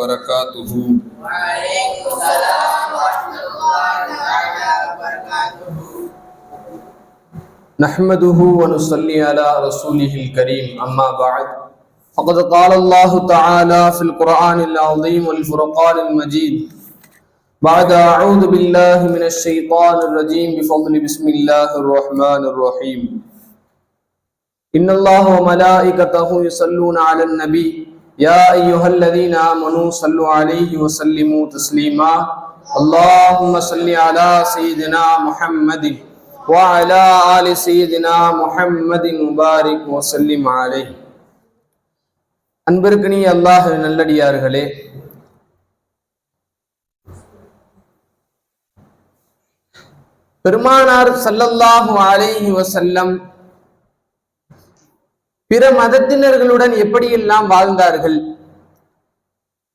وبركاته. وعليكم السلام ورحمة الله تعالى وبركاته نحمده ونصلي على رسوله الكريم. أما بعد فقد قال الله تعالى في القرآن العظيم والفرقان المجيد بعد أعوذ بالله من الشيطان الرجيم بفضل بسم الله الرحمن الرحيم. إن الله وملائكته يصلون على النبي يا أيها الذين آمنوا صلوا عليه وسلموا تسليما اللهم صل على سيدنا محمد وعلى آل سيدنا محمد مبارك وسلم عليه அன்பிற்கினி அல்லாஹ் நல்லடியார்களே பெருமானார் சல்லல்லாஹு அலைஹி வசல்லம் பிற மதத்தினர்களுடன் எப்படியெல்லாம் வாழ்ந்தார்கள்?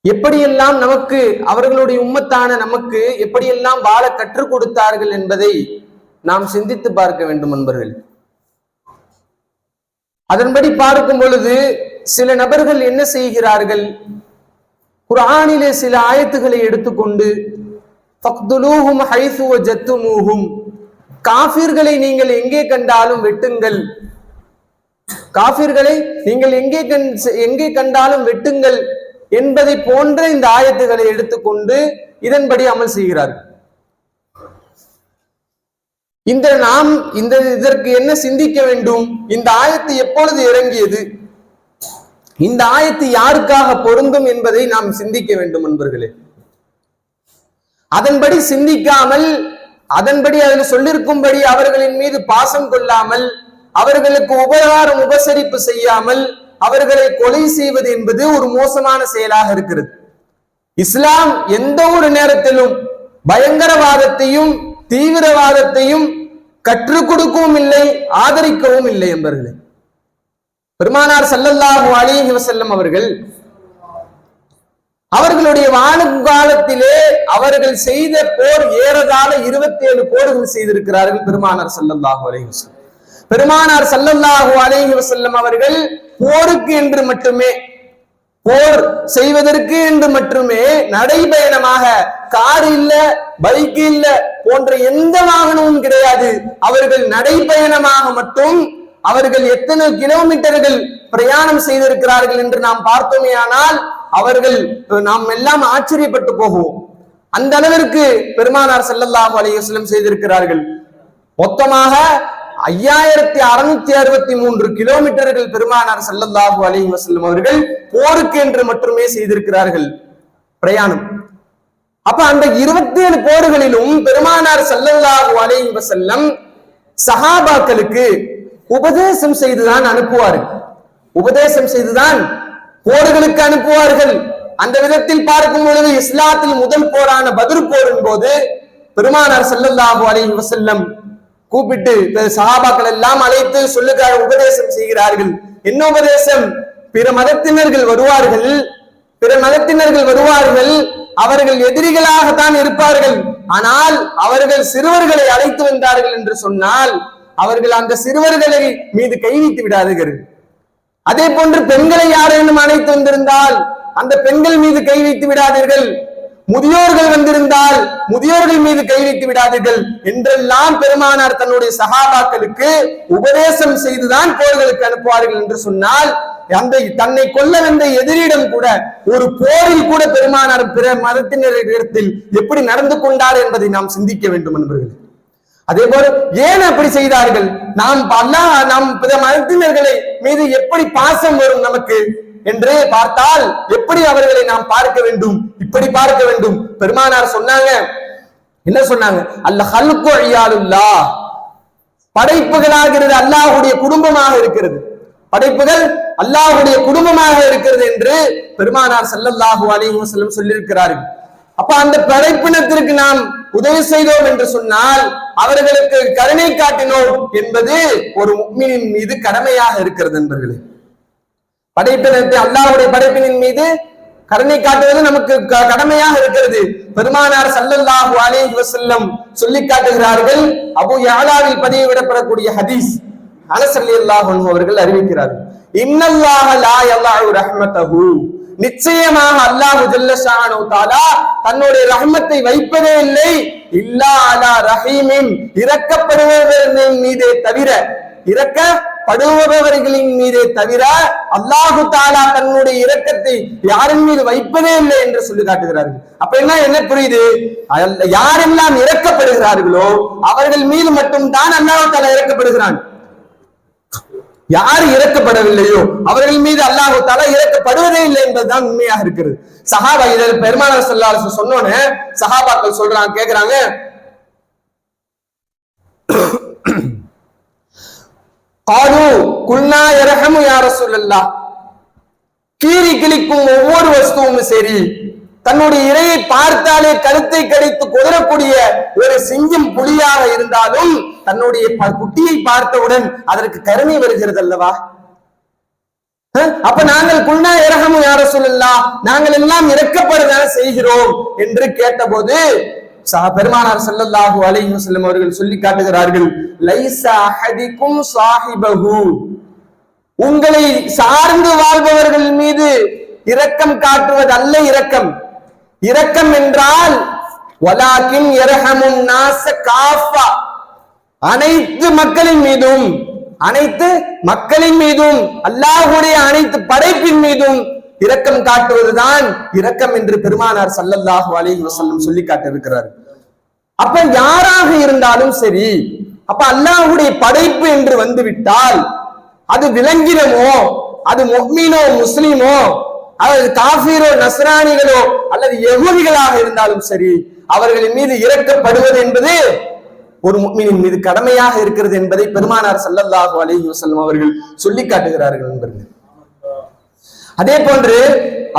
எப்படியெல்லாம் நமக்கு அவர்களுடைய உம்மத்தான நமக்கு எப்படியெல்லாம் வாழ கற்றுக் கொடுத்தார்கள் என்பதை நாம் சிந்தித்து பார்க்க வேண்டும் நண்பர்கள். அதன்படி பார்க்கும் பொழுது சில நபர்கள் என்ன செய்கிறார்கள்? குரானிலே சில ஆயத்துகளை எடுத்துக்கொண்டு ஃபக்துலூஹும் ஹைசு ஜத்துமூஹும் காஃபிர்களை நீங்கள் எங்கே கண்டாலும் வெட்டுங்கள். காபிர்களை நீங்கள் எங்கே கண் எங்கே கண்டாலும் வெட்டுங்கள் என்பதை போன்ற இந்த ஆயத்துகளை எடுத்துக்கொண்டு இதன்படி அமல் செய்கிறார்கள். இந்த நாம் இந்த இதற்கு என்ன சிந்திக்க வேண்டும்? இந்த ஆயத்து எப்பொழுது இறங்கியது? இந்த ஆயத்து யாருக்காக பொருந்தும் என்பதை நாம் சிந்திக்க வேண்டும் நண்பர்களே. அதன்படி சிந்திக்காமல் அதன்படி அதில் சொல்லிருக்கும்படி அவர்களின் மீது பாசம் கொள்ளாமல் அவர்களுக்கு உபகாரம் உபசரிப்பு செய்யாமல் அவர்களை கொலை செய்வது என்பது ஒரு மோசமான செயலாக இருக்கிறது. இஸ்லாம் எந்த ஒரு நேரத்திலும் பயங்கரவாதத்தையும் தீவிரவாதத்தையும் கற்றுக் கொடுக்கவும் இல்லை ஆதரிக்கவும் இல்லை என்பர்களே. பெருமானார் சல்லல்லாஹு அலிஹி வசல்லம் அவர்கள் அவர்களுடைய வாழுங்காலத்திலே அவர்கள் செய்த போர் ஏறதால இருபத்தி ஏழு போர்கள் செய்திருக்கிறார்கள் பெருமானார் சல்லல்லாஹு அலிஹி வசல்லம் பெருமானார் சல்லல்லாஹு அலேஹி வசல்லம் அவர்கள் போருக்கு என்று மட்டுமே போர் செய்வதற்கு என்று மட்டுமே நடைபயணமாக கார் இல்ல பைக் இல்ல போன்ற எந்த வாகனமும் கிடையாது. அவர்கள் நடைபயணமாக மட்டும் அவர்கள் எத்தனை கிலோமீட்டர்கள் பிரயாணம் செய்திருக்கிறார்கள் என்று நாம் பார்த்தோமே ஆனால் அவர்கள் நாம் எல்லாம் ஆச்சரியப்பட்டு போகுவோம். அந்த அளவிற்கு பெருமானார் செல்லல்லாஹு அலையம் செய்திருக்கிறார்கள். மொத்தமாக ஐயாயிரத்தி அறுநூத்தி அறுபத்தி மூன்று கிலோமீட்டர்கள் பெருமானார் செல்லல்லாஹு அலைஹி வசல்லம் அவர்கள் போருக்கு என்று மட்டுமே செய்திருக்கிறார்கள். பிரயாணம். அப்ப அந்த இருபத்தி ஏழு போர்களிலும் பெருமானார் செல்லல்லாஹு அலைஹி வசல்லம் சஹாபாக்களுக்கு உபதேசம் செய்துதான் அனுப்புவார்கள் உபதேசம் செய்துதான் போர்களுக்கு அனுப்புவார்கள். அந்த விதத்தில் பார்க்கும் பொழுது இஸ்லாத்தில் முதல் போரான பதிர் போரின் போது பெருமானார் செல்லல்லாஹு அலைஹி வசல்லம் கூப்பிட்டு சகாபாக்கள் எல்லாம் அழைத்து சொல்லுக்காக உபதேசம் செய்கிறார்கள். என்ன உபதேசம்? பிற மதத்தினர்கள் வருவார்கள். பிற மதத்தினர்கள் வருவார்கள். அவர்கள் எதிரிகளாகத்தான் இருப்பார்கள். ஆனால் அவர்கள் சிறுவர்களை அழைத்து வந்தார்கள் என்று சொன்னால் அவர்கள் அந்த சிறுவர்களை மீது கை வைத்து விடாதீர்கள். அதே போன்று பெண்களை யாரேனும் அழைத்து வந்திருந்தால் அந்த பெண்கள் மீது கை வைத்து விடாதீர்கள். முதியோர்கள் வந்திருந்தால் முதியோர்கள் மீது கை வைத்து விடாதீர்கள். என்றெல்லாம் பெருமானார் தன்னுடைய சகாபாக்களுக்கு உபதேசம் செய்துதான் போர்களுக்கு அனுப்புவார்கள் என்று சொன்னால் அந்த தன்னை கொல்ல வந்த எதிரிடம் கூட ஒரு போரில் கூட பெருமானார் பிற மதத்தினரிடத்தில் எப்படி நடந்து கொண்டார் என்பதை நாம் சிந்திக்க வேண்டும் என்பர்கள் அதே போல ஏன் அப்படி செய்தார்கள்? நாம் அல்லாஹ் நாம் பிற மதத்தினர்களை மீது எப்படி பாசம் வரும் நமக்கு? என்று பார்த்தால் எப்படி அவர்களை நாம் பார்க்க வேண்டும்? இப்படி பார்க்க வேண்டும். பெருமானார் சொன்னாங்க. என்ன சொன்னாங்க? அல்ல ஹல்கு ஐயாலுல்லா படைப்புகளாகிறது அல்லாஹுடைய குடும்பமாக இருக்கிறது. படைப்புகள் அல்லாஹுடைய குடும்பமாக இருக்கிறது என்று பெருமானார் சல்லல்லாஹு அலைஹி வஸல்லம் சொல்லியிருக்கிறார்கள். அப்ப அந்த படைப்பினத்திற்கு நாம் உதவி செய்தோம் என்று சொன்னால் அவர்களுக்கு கருணை காட்டினோம் என்பது ஒரு உண்மையின் மீது கடமையாக இருக்கிறது என்பர்களே படைப்பினத்தை அல்லாவுடைய படைப்பினின் மீது கருணை காட்டுவது நமக்கு கடமையாக இருக்கிறது. பெருமானார் சல்லல்லாஹு அலேஹி வசல்லம் சொல்லி காட்டுகிறார்கள். அபு யாலாவில் பதிவிடப்படக்கூடிய ஹதீஸ் அனஸ் ரலியல்லாஹு அவர்கள் அறிவிக்கிறார்கள் இன்னல்லாஹ லா யல்லாஹு ரஹ்மத்தஹு. நிச்சயமாக அல்லாஹு ஜல்லஷானு தாலா தன்னுடைய ரஹ்மத்தை வைப்பதே இல்லை. இல்லா அலா ரஹீமின் இறக்கப்படுபவர்களின் மீதே தவிர இறக்க படுபவர்களின் மீதே தவிர அல்லாஹு தாலா தன்னுடைய இரக்கத்தை யாரின் மீது வைப்பதே இல்லை என்று சொல்லி காட்டுகிறார்கள். அப்ப என்ன என்ன புரியுது? யாரெல்லாம் இறக்கப்படுகிறார்களோ அவர்கள் மீது மட்டும் தான் அல்லாஹு தாலா இறக்கப்படுகிறான் யார் இறக்கப்படவில்லையோ அவர்கள் மீது அல்லாஹு தாலா இறக்கப்படுவதே இல்லை என்பதுதான் உண்மையாக இருக்கிறது. சஹாபா இதில் பெருமானார் ஸல்லல்லாஹு சொன்னோன்னு சஹாபாக்கள் சொல்றாங்க கேக்குறாங்க. காலு குல்னா இரஹமு யார சொல்லல்லா கீறி கிழிக்கும் ஒவ்வொரு வஸ்துவும் சரி. தன்னுடைய இரையை பார்த்தாலே கழுத்தை கடித்து குதறக்கூடிய ஒரு சிங்கம் புலியாக இருந்தாலும் தன்னுடைய ப- குட்டியை பார்த்தவுடன் அதற்கு கருணை வருகிறது அல்லவா? அப்ப நாங்கள் குண்ணா இரகமும் யார சொல்லலாம் நாங்கள் எல்லாம் இறக்கப்படுதான செய்கிறோம் என்று கேட்டபோது சஹ பெருமானார் செல்லல்லாஹு அலைஹி செல்லும் அவர்கள் சொல்லி காட்டுகிறார்கள் லைச அஹதிக்கும் சாஹிபஹு. உங்களை சார்ந்து வாழ்பவர்கள் மீது இரக்கம் காட்டுவது அல்ல இரக்கம். இரக்கம் என்றால் வலாக்கின் இரஹமுன் நாச காஃபா. அனைத்து மக்களின் மீதும் அனைத்து மக்களின் மீதும் அல்லாஹுடைய அனைத்து படைப்பின் மீதும் இரக்கம் காட்டுவதுதான் இரக்கம் என்று பெருமானார் சல்லல்லாஹு அலி வசல்லம் சொல்லி காட்டிருக்கிறார் அப்ப யாராக இருந்தாலும் சரி அப்ப அல்லாஹுடைய படைப்பு என்று வந்துவிட்டால் அது விலங்கினமோ அது மொஹ்மீனோ முஸ்லீமோ அல்லது காஃபிரோ நஸ்ரானிகளோ அல்லது எகுதிகளாக இருந்தாலும் சரி அவர்களின் மீது இறக்கப்படுவது என்பது ஒரு முஃமினின் மீது கடமையாக இருக்கிறது என்பதை பெருமானார் சல்லல்லாஹு அலி வசல்லம் அவர்கள் சொல்லி காட்டுகிறார்கள் என்பது அதே போன்று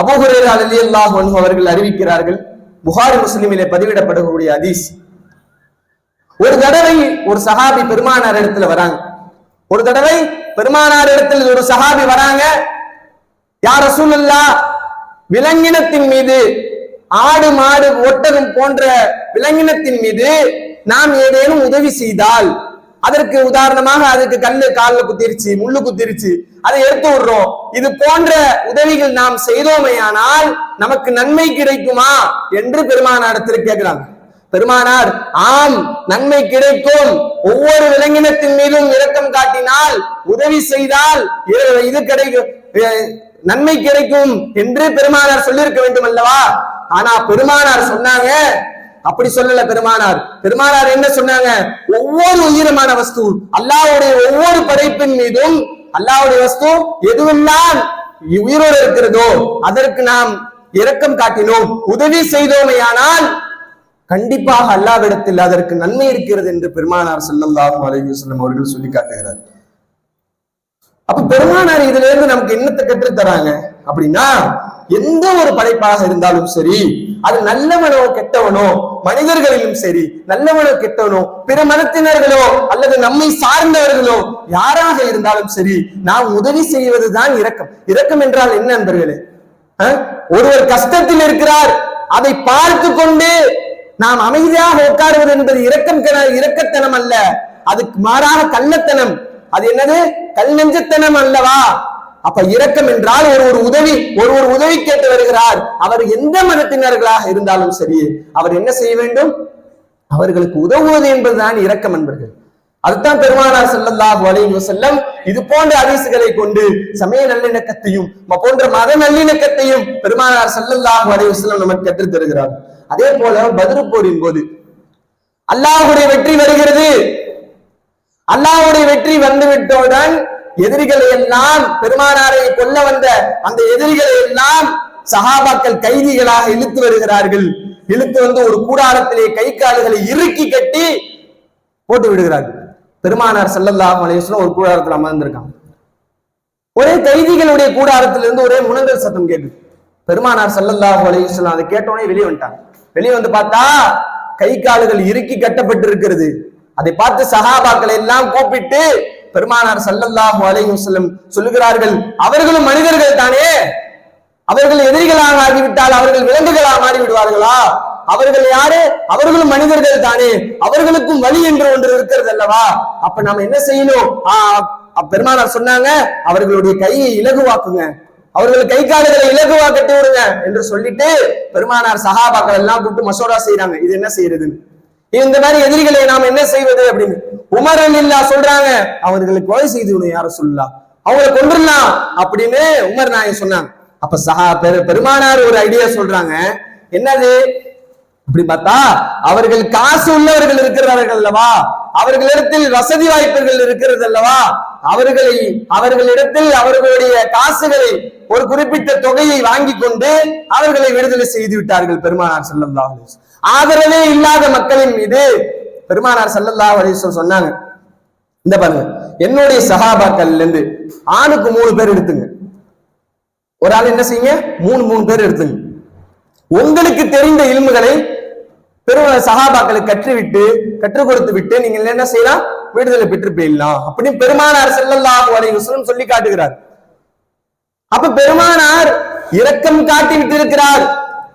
அபுஹுரேரா அலி அல்லாஹ் அவர்கள் அறிவிக்கிறார்கள் புகாரி முஸ்லிமிலே பதிவிடப்படக்கூடிய அதீஸ் ஒரு தடவை ஒரு சஹாபி பெருமானார் இடத்துல வராங்க. ஒரு தடவை பெருமானார் இடத்துல ஒரு சஹாபி வராங்க. யார் ரசூலுல்லா விலங்கினத்தின் மீது ஆடு மாடு ஒட்டகம் போன்ற விலங்கினத்தின் மீது நாம் ஏதேனும் உதவி செய்தால் அதற்கு உதாரணமாக அதுக்கு கல்லு கால்ல குத்திருச்சு முள்ளு குத்திருச்சு அதை எடுத்து விடுறோம். இது போன்ற உதவிகள் நாம் செய்தோமையானால் நமக்கு நன்மை கிடைக்குமா என்று பெருமானாரத்தில் கேட்கிறாங்க. பெருமானார் ஆம் நன்மை கிடைக்கும். ஒவ்வொரு விலங்கினத்தின் மீதும் இரக்கம் காட்டினால் உதவி செய்தால் இது கிடைக்கும் நன்மை கிடைக்கும் என்று பெருமானார் சொல்லியிருக்க வேண்டும் அல்லவா ஆனா பெருமானார் சொன்னாங்க அப்படி சொல்லல பெருமானார். பெருமானார் என்ன சொன்னாங்க? ஒவ்வொரு உயிரமான வஸ்து அல்லாஹ்வுடைய ஒவ்வொரு படைப்பின் மீதும் அல்லாஹ்வுடைய வஸ்து எதுவெல்லாம் உயிரோடு இருக்கிறதோ அதற்கு நாம் இரக்கம் காட்டினோம் உதவி செய்தோமையானால் கண்டிப்பாக அல்லாவிடத்தில் அதற்கு நன்மை இருக்கிறது என்று பெருமானார் ஸல்லல்லாஹு அலைஹி வஸல்லம் அவர்கள் சொல்லி காட்டுகிறார். அப்ப பெருமானார் இதுல இருந்து நமக்கு என்னத்தை கற்றுத்தராங்க? அப்படின்னா எந்த ஒரு படைப்பாக இருந்தாலும் சரி அது நல்லவனோ கெட்டவனோ மனிதர்களிலும் சரி நல்லவனோ கெட்டவனோ பிற மதத்தினர்களோ அல்லது நம்மை சார்ந்தவர்களோ யாராக இருந்தாலும் சரி நாம் உதவி செய்வதுதான் இரக்கம். இரக்கம் என்றால் என்ன நண்பர்களே? ஒருவர் கஷ்டத்தில் இருக்கிறார் அதை பார்த்து கொண்டு நாம் அமைதியாக உட்காருவது என்பது இரக்கம் கென- இரக்கத்தனம் அல்ல. அதுக்கு மாறாக கள்ளத்தனம். அது என்னது? கல் நெஞ்சத்தனம் அல்லவா? அப்ப இரக்கம் என்றால் ஒரு ஒரு உதவி ஒரு ஒரு உதவி கேட்டு வருகிறார். அவர் எந்த மதத்தினர்களாக இருந்தாலும் சரி அவர் என்ன செய்ய வேண்டும்? அவர்களுக்கு உதவுவது என்பதுதான் இரக்கம் என்பர்கள். அதுதான் பெருமானார் செல்லல்லாஹ் அலைஹி செல்லம் இது போன்ற அரிசுகளை கொண்டு சமய நல்லிணக்கத்தையும் ம- போன்ற மத நல்லிணக்கத்தையும் பெருமானார் செல்லல்லாஹ் அலைஹி செல்லம் நமக்கு கற்றுத் தருகிறார். அதே போல பதிருப்போரின் போது அல்லாஹ்வுடைய வெற்றி வருகிறது. அல்லாஹ்வுடைய வெற்றி வந்துவிட்டவுடன் எதிரிகளை எல்லாம் பெருமானாரை கொல்ல வந்த அந்த எதிரிகளை எல்லாம் சஹாபாக்கள் கைதிகளாக இழுத்து வருகிறார்கள். இழுத்து வந்து ஒரு கூடாரத்திலே கை கால்களை இறுக்கி கட்டி போட்டு விடுகிறார்கள். பெருமானார் ஸல்லல்லாஹு அலைஹி ஒரு கூடாரத்தில் அமர்ந்திருக்காங்க. ஒரே கைதிகளுடைய கூடாரத்திலிருந்து ஒரே முனங்கல் சத்தம் கேட்டு பெருமானார் ஸல்லல்லாஹு அலைஹி அதை கேட்டோடனே வெளியே வந்துட்டாங்க. வெளியே வந்து பார்த்தா கை கால்கள் இறுக்கி கட்டப்பட்டு இருக்கிறது அதை பார்த்து சஹாபாக்களை எல்லாம் கூப்பிட்டு பெருமானார் சல்லல்லாஹு அலைஹி சொல்லுகிறார்கள் அவர்களும் மனிதர்கள் தானே? அவர்கள் எதிரிகளாக ஆகிவிட்டால் அவர்கள் விலங்குகளாக மாறி விடுவார்களா அவர்கள் யாரு? அவர்களும் மனிதர்கள் தானே. அவர்களுக்கும் வழி என்று ஒன்று இருக்கிறது அல்லவா? அப்ப நாம என்ன செய்யணும்? அப்ப பெருமானார் சொன்னாங்க அவர்களுடைய கையை இலகுவாக்குங்க. அவர்கள் கை கால்களை இலகுவா கட்டி விடுங்க என்று சொல்லிட்டு பெருமானார் சகாபாக்கள் எல்லாம் கூப்பிட்டு மசோரா செய்யறாங்க இது என்ன செய்யறதுன்னு? இந்த மாதிரி எதிரிகளை நாம் என்ன செய்வது அப்படின்னு உமர் இல்லா சொல்றாங்க. அவர்களை கொலை செய்து யார சொல்லலாம் அவங்களை கொண்டுடலாம் அப்படின்னு உமர் நாயன் சொன்னாங்க. அப்ப சஹா பெரு பெருமானார் ஒரு ஐடியா சொல்றாங்க. என்னது? அப்படி பார்த்தா அவர்கள் காசு உள்ளவர்கள் இருக்கிறார்கள் அல்லவா? அவர்களிடத்தில் வசதி வாய்ப்புகள் இருக்கிறது அல்லவா? அவர்களை அவர்களிடத்தில் அவர்களுடைய காசுகளை ஒரு குறிப்பிட்ட தொகையை வாங்கி கொண்டு அவர்களை விடுதலை செய்து விட்டார்கள் பெருமானார் செல்லம் ஆதரவே இல்லாத மக்களின் மீது பெருமானார் ஸல்லல்லாஹு அலைஹி சொன்னாங்க. இந்த பாருங்க என்னுடைய சகாபாக்கள்ல இருந்து ஆணுக்கு மூணு பேர் எடுத்துங்க. ஒரு ஆள் என்ன செய்யுங்க? மூணு மூணு பேர் எடுத்துங்க. உங்களுக்கு தெரிந்த இல்முகளை பெரும சகாபாக்களை கற்றுவிட்டு கற்றுக் கொடுத்து விட்டு நீங்க என்ன செய்யலாம் விடுதலை பெற்று போயிடலாம். அப்படின்னு பெருமானார் செல்லல்லாஹு அலைஹி சொல்லி காட்டுகிறார். அப்ப பெருமானார் இரக்கம் காட்டி விட்டிருக்கிறார்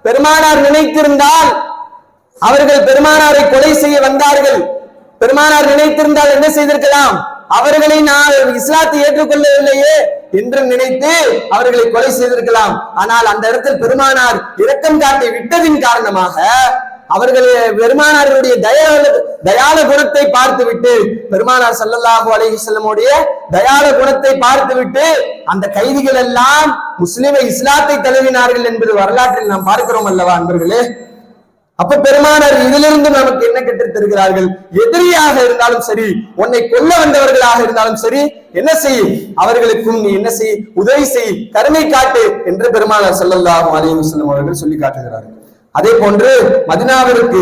பெருமானார் நினைத்திருந்தால் அவர்கள் பெருமானாரை கொலை செய்ய வந்தார்கள். பெருமானார் நினைத்திருந்தால் என்ன செய்திருக்கலாம்? அவர்களை நான் இஸ்லாத்தை ஏற்றுக்கொள்ளவில்லையே என்று நினைத்து அவர்களை கொலை செய்திருக்கலாம். ஆனால் அந்த இடத்தில் பெருமானார் இரக்கம் காட்டி விட்டதின் காரணமாக அவர்கள் பெருமானாருடைய தயால தயால குணத்தை பார்த்துவிட்டு பெருமானார் சல்லல்லாஹு அலைஹி செல்லமுடைய தயால குணத்தை பார்த்துவிட்டு அந்த கைதிகள் எல்லாம் முஸ்லிமை இஸ்லாத்தை தழுவினார்கள் என்பது வரலாற்றில் நாம் பார்க்கிறோம் அல்லவா அன்பர்களே. அப்ப பெருமானார் இதிலிருந்து நமக்கு என்ன கற்றுத் எதிரியாக இருந்தாலும் சரி உன்னை கொல்ல வந்தவர்களாக இருந்தாலும் சரி என்ன செய்? அவர்களுக்கும் நீ என்ன செய்? உதவி செய் கருணை காட்டு என்று பெருமானார் ஸல்லல்லாஹு அலையும் செல்லும் அவர்கள் சொல்லி காட்டுகிறார்கள். அதே போன்று மதினாவிற்கு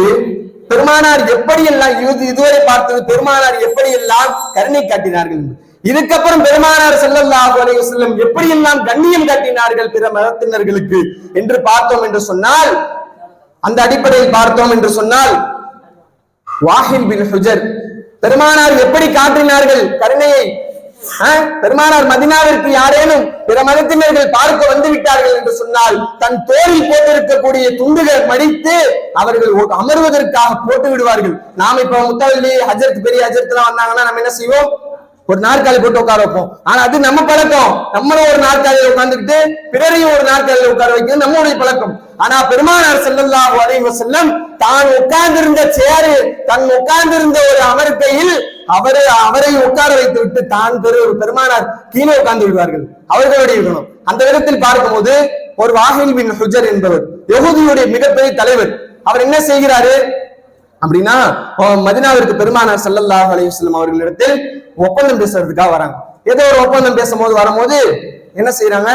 பெருமானார் எப்படியெல்லாம் இது இதுவரை பார்த்தது பெருமானார் எப்படி எல்லாம் கருணை காட்டினார்கள்? இதுக்கப்புறம் பெருமானார் ஸல்லல்லாஹு அலைஹி எப்படி எல்லாம் கண்ணியம் காட்டினார்கள் பிற மதத்தினர்களுக்கு என்று பார்த்தோம் என்று சொன்னால் அந்த அடிப்படையில் பார்த்தோம் என்று சொன்னால் வாஹில் பின் ஹுஜர் பெருமானார் எப்படி காட்டினார்கள்? கருணையை பெருமானார் மதினாவிற்கு யாரேனும் பிற மதத்தினர்கள் பார்க்க வந்து விட்டார்கள் என்று சொன்னால் தன் தோளில் போட்டிருக்கக்கூடிய துண்டுகள் மடித்து அவர்கள் அமர்வதற்காக போட்டு விடுவார்கள். நாம இப்ப முத்தவல்லி ஹஜரத் பெரிய ஹஜரத் எல்லாம் வந்தாங்கன்னா நம்ம என்ன செய்வோம்? ஒரு நாற்காலி போட்டு உட்கார வைப்போம். ஆனா அது நம்ம பழக்கம். நம்மளும் ஒரு நாற்காலியில உட்கார்ந்துக்கிட்டு பிறரையும் ஒரு நாற்காலியில உட்கார வைக்கிறது நம்மளுடைய பழக்கம். ஆனா பெருமானார் செல்லல்லா அலைஹி செல்லம் தான் உட்கார்ந்திருந்த சேரு தன் உட்கார்ந்திருந்த ஒரு அமர்க்கையில் அவரை அவரை உட்கார வைத்து விட்டு தான் பெரு பெருமானார் கீழே உட்கார்ந்து விடுவார்கள். அவர்களுடைய இருக்கணும். அந்த விதத்தில் பார்க்கும்போது ஒரு வாஹில் பின் ஹுஜர் என்பவர் யஹூதியுடைய மிகப்பெரிய தலைவர். அவர் என்ன செய்கிறாரு? அப்படின்னா மதினாவிற்கு பெருமானார் சல்லல்லாஹ் அலைஹி அவர்களிடத்தில் ஒப்பந்தம் பேசுறதுக்காக வராங்க. ஏதோ ஒரு ஒப்பந்தம் பேசும்போது வரும்போது என்ன செய்யறாங்க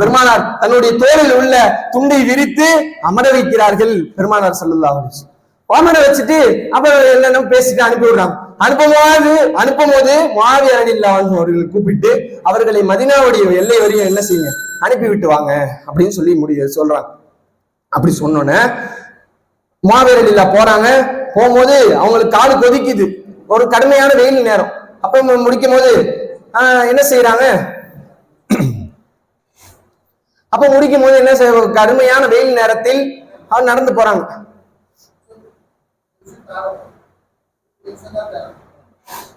பெருமானார் தன்னுடைய தோளில் உள்ள துண்டை விரித்து அமர வைக்கிறார்கள் பெருமானார் ஸல்லல்லாஹு அலைஹி அமர வச்சுட்டு அப்புறம் என்னென்ன பேசிட்டு அனுப்பி விடுறாங்க. அனுப்பும்போது அனுப்பும்போது மாவி அணில்லா அவர்களை கூப்பிட்டு அவர்களை மதினாவுடைய எல்லை வரையும் என்ன செய்யுங்க? அனுப்பி விட்டு வாங்க அப்படின்னு சொல்லி முடிய சொல்றாங்க. அப்படி சொன்னோன்னே மாவீரர் இல்லா போறாங்க. போகும்போது அவங்களுக்கு காடு கொதிக்குது. ஒரு கடுமையான வெயில் நேரம். அப்ப முடிக்கும் போது ஆஹ், என்ன செய்யறாங்க அப்ப முடிக்கும் போது என்ன செய்ய கடுமையான வெயில் நேரத்தில் அவர் நடந்து போறாங்க.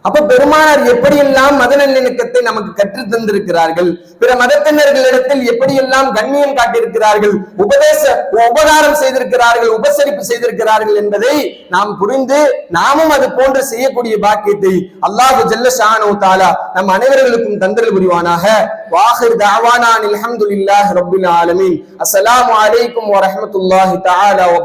அப்ப பெருமானார் எப்படியெல்லாம் மத நல்லிணக்கத்தை நமக்கு கற்றுத் தந்திருக்கிறார்கள்? பிற மதத்தினர்களிடத்தில் எப்படியெல்லாம் கண்ணியம் காட்டியிருக்கிறார்கள்? உபதேச உபகாரம் செய்திருக்கிறார்கள் உபசரிப்பு செய்திருக்கிறார்கள் என்பதை நாம் புரிந்து நாமும் அது போன்று செய்யக்கூடிய பாக்கியத்தை அல்லாஹு ஜல்ல ஷானோ தாலா நம் அனைவர்களுக்கும் தந்தல் புரிவானாக. வாஹிர் தாவானான் அல்ஹம்துலில்லாஹி ரபுல் ஆலமின். அஸ்ஸலாமு அலைக்கும் வரஹ்மத்துல்லாஹி தாலா வ